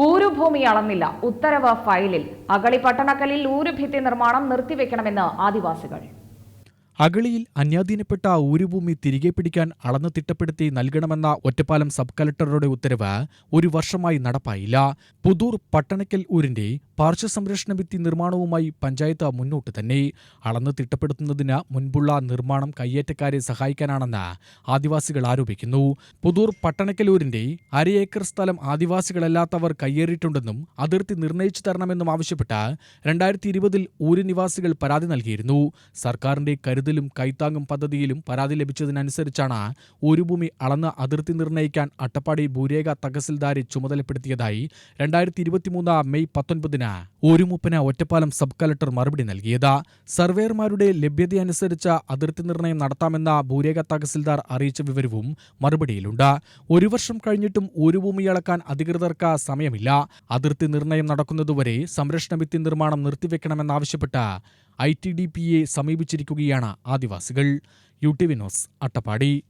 ഊരുഭൂമി അളന്നില്ല. ഉത്തരവ് ഫയലിൽ. അഗളി പട്ടണക്കലിൽ ഊരുഭിത്തി നിർമ്മാണം നിർത്തിവെക്കണമെന്ന് ആദിവാസികൾ. അഗളിയിൽ അന്യാധീനപ്പെട്ട ഊരുഭൂമി തിരികെ പിടിക്കാൻ അളന്നു തിട്ടപ്പെടുത്തി നൽകണമെന്ന ഒറ്റപ്പാലം സബ് കലക്ടറുടെ ഉത്തരവ് ഒരു വർഷമായി നടപ്പായില്ല. പുതൂർ പട്ടണക്കൽ ഊരിന്റെ പാർശ്വസംരക്ഷണ ഭിത്തി നിർമ്മാണവുമായി പഞ്ചായത്ത് മുന്നോട്ട് തന്നെ. അളന്നു തിട്ടപ്പെടുത്തുന്നതിന് മുൻപുള്ള നിർമ്മാണം കയ്യേറ്റക്കാരെ സഹായിക്കാനാണെന്ന് ആദിവാസികൾ ആരോപിക്കുന്നു. പുതൂർ പട്ടണക്കൽ ഊരിന്റെ അര ഏക്കർ സ്ഥലം ആദിവാസികളല്ലാത്തവർ കയ്യേറിയിട്ടുണ്ടെന്നും അതിർത്തി നിർണയിച്ചു തരണമെന്നും ആവശ്യപ്പെട്ട് രണ്ടായിരത്തി ഇരുപതിൽ ഊര് നിവാസികൾ പരാതി നൽകിയിരുന്നു. സർക്കാരിന്റെ കരുതലും കൈത്താങ്ങും പദ്ധതിയിലും പരാതി ലഭിച്ചതിനനുസരിച്ചാണ് ഒരു ഭൂമി അളന്ന് അതിർത്തി നിർണയിക്കാൻ അട്ടപ്പാടി ഭൂരേഖ തഹസിൽദാരി ചുമതലപ്പെടുത്തിയതായി രണ്ടായിരത്തി ഇരുപത്തിമൂന്ന് മെയ് പത്തൊൻപതിന് ഊരുമുപ്പന് ഒറ്റപ്പാലം സബ് കലക്ടർ മറുപടി നൽകിയത്. സർവേയർമാരുടെ ലഭ്യതയനുസരിച്ച് അതിർത്തി നിർണയം നടത്താമെന്ന ഭൂരേഖ തഹസിൽദാർ അറിയിച്ച വിവരവും മറുപടിയിലുണ്ട്. ഒരു വർഷം കഴിഞ്ഞിട്ടും ഒരു ഭൂമി അളക്കാൻ അധികൃതർക്ക് സമയമില്ല. അതിർത്തി നിർണയം നടക്കുന്നതുവരെ സംരക്ഷണ ഭിത്തി നിർമ്മാണം നിർത്തിവെക്കണമെന്നാവശ്യപ്പെട്ട് ഐ ടി ഡി സമീപിച്ചിരിക്കുകയാണ് ആദിവാസികൾ. U T Vinos Attappadi.